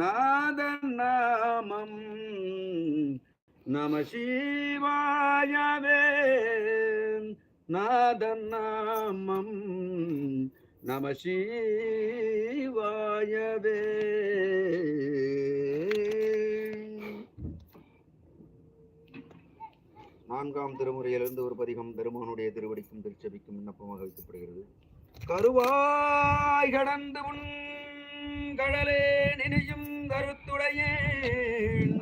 நாத நாமம் நம சிவாயவே. நாத நாமம் நம சிவாயவே. நான்காம் திருமுறையிலிருந்து ஒரு பதிகம் பெருமானுடைய திருவடிக்கும் திருச்சபிக்கும் விண்ணப்பமாக வைக்கப்படுகிறது. கருவாய் கடந்து உன் கடலே நினையும் கருத்துடையேன்.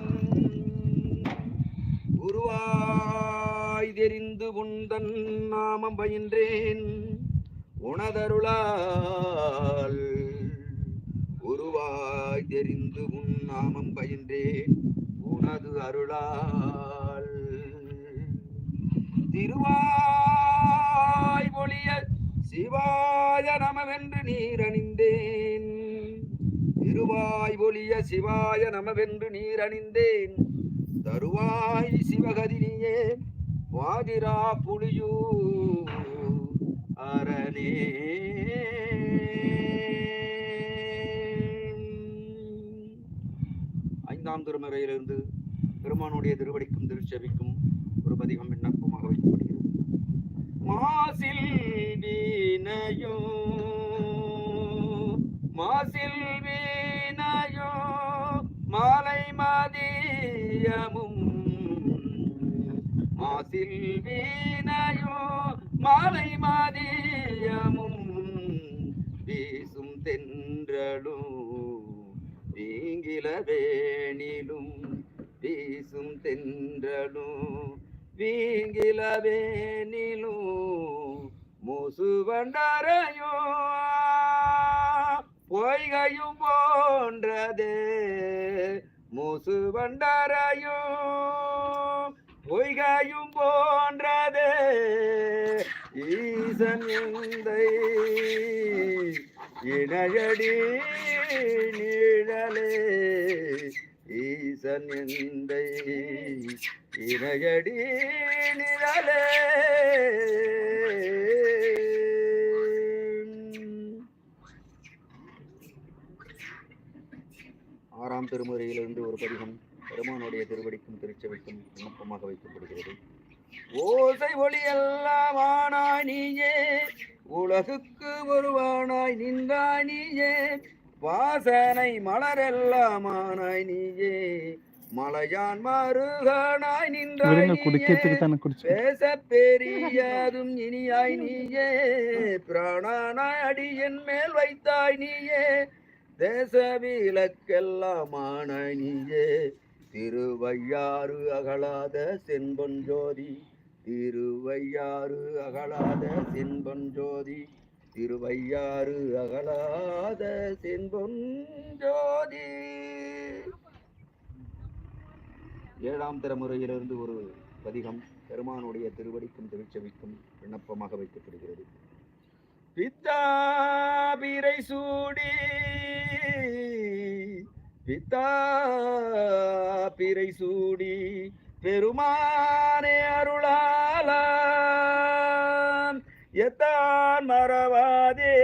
உருவாய் தெரிந்து உந்தன் நாமம் பயின்றேன். உணதருளால் உருவாய் தெரிந்து உன் நாமம் பயின்றேன். உனது அருளால் திருவாய் ஒளிய சிவாய நமவென்று நீரணிந்தேன் தருவாய் ஒளிய சிவாய நமவென்று நீரணிந்தேன். தருவாய் சிவகதினியே வாதிரா புலியூ அரணே. ஐந்தாம் திருமறையிலிருந்து பெருமானுடைய திருவடிக்கும் திருச்செவிக்கும் ஒரு பதிகம் விண்ணப்பமாக வைக்கப்படுகிறது. மாசில் வீணையோ மாசில் வீணையோ மாலை மதியமும் மாசில் வீணையோ மாலை மதியமும் வீசும் தென்றலும் வீங்கில வேணிலும் வீசும் தென்றலும் வீங்கில வேணிலும் மூசு வண்டரையோ பொய்கையும் போன்றதே. மூசு வண்டரையோ பொய்கையும் போன்றதே. ஈசன் எந்தை இணையடி நீழலே. ஈசன் எந்தை இணையடி நிழலே. ஆறாம் திருமுறையிலிருந்து ஒரு பதிகம் பெருமானுடைய திருவடிக்கும் திருச்சபைக்கும் விண்ணப்பமாக வைக்கப்படுகிறது. ஓசை ஒளி எல்லாம் ஆனாய் நீயே உலகுக்கு ஒருவானாய் நின்றாய் நீயே வாசனை மலரெல்லாம் ஆனாய் நீயே மலையான் மருகனாய் நின்றாய் பேச பெரியாதும் இனியாய் நீயே பிராணனாய் அடியன் மேல் வைத்தாய் நீயே தேச விளக்கெல்லாமான நீயே திருவையாறு அகலாத செண்பன் ஜோதி. திருவையாறு அகலாத செண்பன் ஜோதி. திருவையாறு அகலாத செண்பொன் ஜோதி. ஏழாம் திறமுறையிலிருந்து ஒரு பதிகம் பெருமானுடைய திருவடிக்கும் திருச்செவிக்கும் விண்ணப்பமாக வைக்கப்படுகிறது. பித்தாபிரை சூடி பித்தாபிரை சூடி பெருமானே அருளாலாம் எத்தான் மறவாதே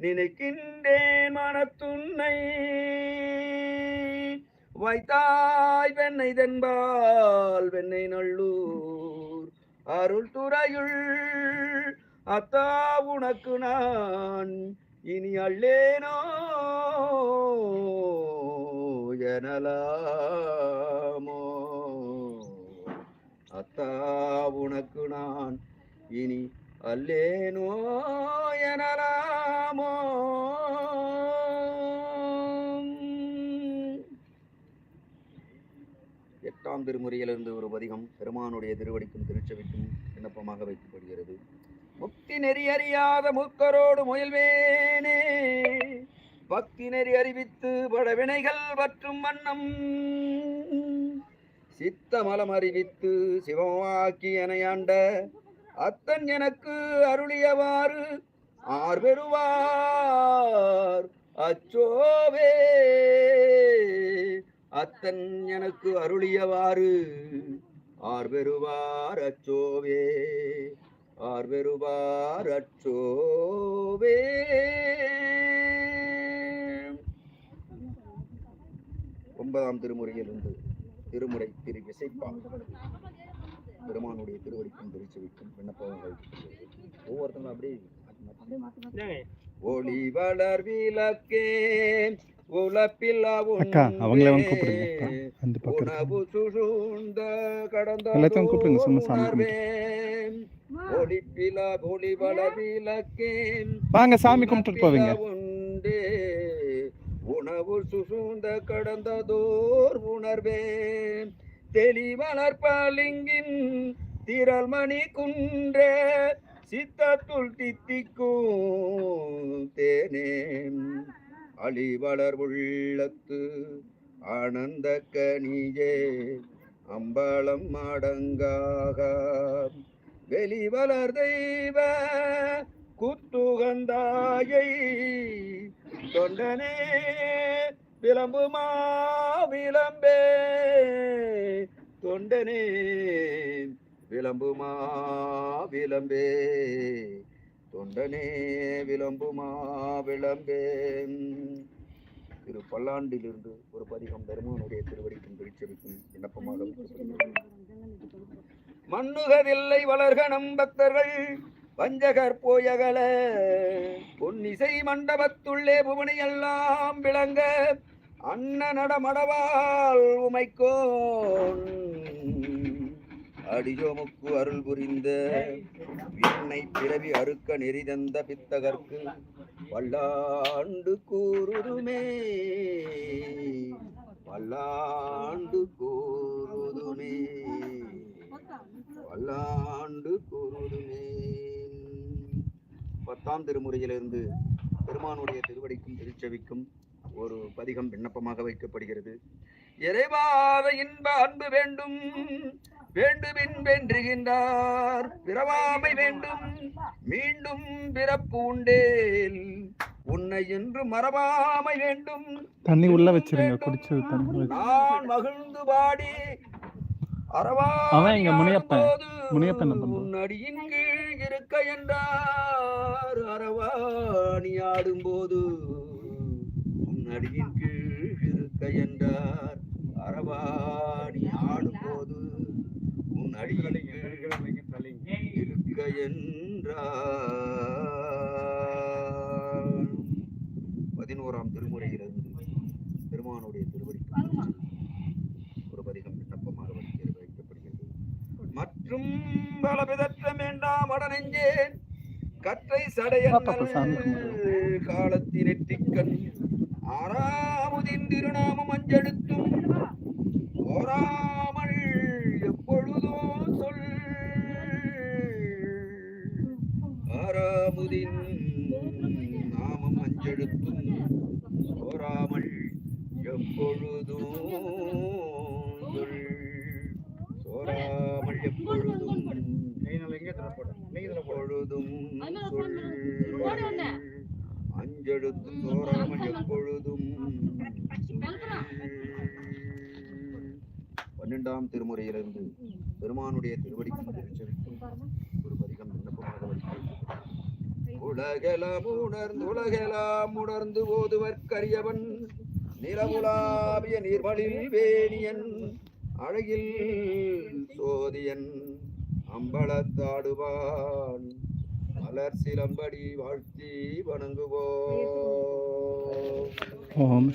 நினைக்கின்றேன் மனத்துன்னை. வைத்தாய் வெண்ணை தென்பால் வெண்ணை நல்லூர் அருள் துறையுள் அத்தா உனக்கு நான் இனி அள்ளேனோ எனலாமோ? அத்தா உனக்கு நான் இனி அல்லேனோ எனலாமோ? எட்டாம் திருமுறையிலிருந்து ஒரு பதிகம் பெருமானுடைய திருவடிக்கும் திருச்சபைக்கும் விண்ணப்பமாக வைக்கப்படுகிறது. முக்தி நெறி அறியாத முக்கரோடு முயல்வேனே. பக்தி நெறி அறிவித்து படவினைகள் பற்றும் வண்ணம். சித்தமலம் அறிவித்து சிவமாக்கி எனையாண்ட அத்தன் எனக்கு அருளியவாறு ஆர் பெறுவார் அச்சோவே. அத்தன் எனக்கு அருளியவாறு ஆர் பெறுவார் அச்சோவே. அச்சோவே ஒன்பதாம் திருமுறையிலிருந்து திருமுறை திரு இசைப்பா பெருமானுடைய திருவடிக்கும் திருச்செவிக்கும் விண்ணப்பம் வைக்கிறது ஒவ்வொருத்தரும் அப்படியே. ஒளி வளர் விளக்கே உலப்பில்லா அக்கா, அவங்கள வந்து கூப்பிடுங்க, அக்கா. உணவே, அந்த பக்கத்துல. உணவு சுழுந்த கடந்த எல்லாத்தையும் கூப்பிடுங்க, சும்மா சாமி கும்பிட்டு. வாங்க சாமி கும்பிட்டுட்டு போவீங்க. உண்டே. உணவு சுசுந்த கடந்ததோர் உணர்வே தெளிவளர்பாலிங்கின் திரள் மணி குன்றே சித்தத்துள் தித்திக்கும் தேனே அழிவளர் உள்ளத்து ஆனந்த கனியே அம்பலம் அடங்காக வெளிவளர் தெய்வ குத்துகந்தாயை தொண்டனே விளம்புமா விளம்பே. தொண்டனே விளம்புமா விளம்பே. தொண்டனே விளம்புமா விளம்பே. திரு பல்லாண்டிலிருந்து ஒரு பதிகம் பெருமானுடைய திருவடிக்கும் திருச்செவிக்கும் விண்ணப்பமாக மண்ணுகதில்லை வளர்க நம் பக்தர்கள். வஞ்சகர் போயகல. பொன்னிசை மண்டபத்துள்ளே புவனி எல்லாம் விளங்க. அன்ன நடமடவால் உமைக்கோன். அடியோமுக்கு அருள் புரிந்த விண்ணை பிறவி அறுக்க நெறிதந்த பித்தகர்க்கு வல்லாண்டு கூறுதுமே. வல்லாண்டு கூறுதுமே. வல்லாண்டு கூறுதுமே பத்தாம் திருமுறையிலிருந்து பெருமானுடைய திருவடிக்கும் திருச்செவிக்கும் ஒரு பதிகம் விண்ணப்பமாக வைக்கப்படுகிறது. இறைவாத இன்ப அன்பு வேண்டும் வேண்டுமின் வென்றுகின்றார். பிறவாமை வேண்டும் மீண்டும் பிறப்பு உண்டேல். உன்னை என்று மறவாமை வேண்டும் தண்ணி உள்ள வச்சிருங்க வச்சு. நான் மகிழ்ந்து பாடி அவன் எங்க முனியப்பன். முனியப்பன் அடியின் கீழ் இருக்க என்றார் அரவாணி ஆடும்போது கீழ் இருக்க என்றார் அரவாணி ஆடும்போது உன் அடியின் கீழ் இருக்க என்றார் பதினோராம் திருமுறையிலிருந்து பெருமானுடைய திருவடிக்கு ஒரு பதிகம் விண்ணப்பமாக வைக்கிறது வைக்கப்படுகிறது மற்றும் பல பிதற்ற வேண்டாம் அடனெஞ்சேன் கற்றை கும்பிடு. காலத்தின் நெற்றிக்கண். ஆறாமுதின் திருநாமம் அஞ்செடுத்தும் ஓராமல் எப்பொழுதோ சொல். ஆறாமுதின் நாமம் அஞ்செடுத்தும் ஓராமல் எப்பொழுதும் பொழுதும் எப்பொழுதும் எப்பொழுதும் எப்பொழுதும் பன்னெண்டாம் திருமுறையிலிருந்து பெருமானுடைய திருவடிக்கும் திருச்செவிக்கும் ஒரு பதிகம் விண்ணப்பமாக உலகெலாம் உணர்ந்து உலகெலாம் உணர்ந்து ஓதுவர்க்கரியவன். நிலவுலாவிய நீர்மலில் வேணியன் அழகில் சோதியன் அம்பலத்தாடுவான். மலர் சிலம்படி வாழ்த்தி வணங்குவோம். ஓம்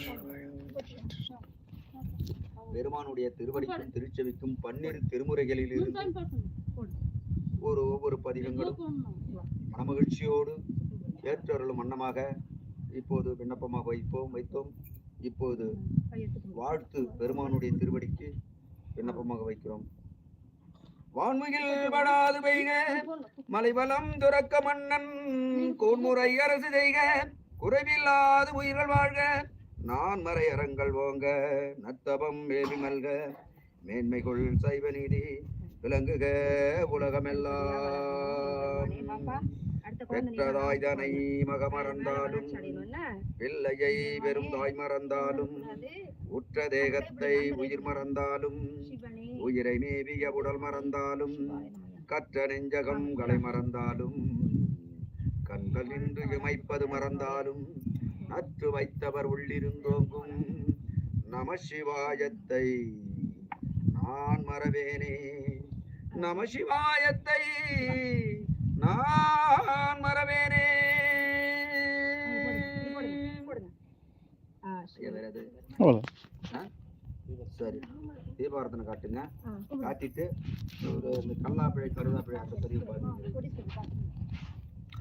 பெருமானுடைய திருவடிக்கும் திருச்செவிக்கும் பன்னிரு திருமுறைகளில் இருந்து ஒரு ஒவ்வொரு பதிகங்களும் மனமகிழ்ச்சியோடு ஏற்றருளும் வண்ணமாக இப்போது விண்ணப்பமாக வைப்போம் வைத்தோம். இப்போது வாழ்த்து பெருமானுடைய திருவடிக்கு விண்ணப்பமாக வைக்கிறோம்? வான்முகில் வடாது பெய்க. மலைவலம் துறக்க மன்னன். கோன்முறை அரசு செய்க. குறைவில்லாது உயிர்கள் வாழ்க. நான் மறை அறங்கள் ஓங்க. நத்தபம் வேலி மல்க. மேன்மைகள் சைவ நீதி. விளங்குக உலகமெல்லாம். பெற்றதாய் தனை மகமறந்தாலும் பிள்ளையை வெறும் தாய் மறந்தாலும் உற்ற தேகத்தை உயிர் மறந்தாலும் உயிரை மேவிய உடல் மறந்தாலும் கற்ற நெஞ்சகம் களை மறந்தாலும் கண்கள் நின்று இமைப்பது மறந்தாலும் நற்று வைத்தவர் உள்ளிருந்தோங்கும் நம சிவாயத்தை நான் மறவேனே. நம சிவாயத்தை சரி. தீபாரத்தனை காட்டுங்க. காட்டிட்டு ஒரு இந்த கல்லாப்பிழை கருதாப்பிழை அந்த பாருங்க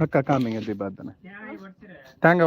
அக்கா காமிங்க தீபாத்தனை தேங்காய்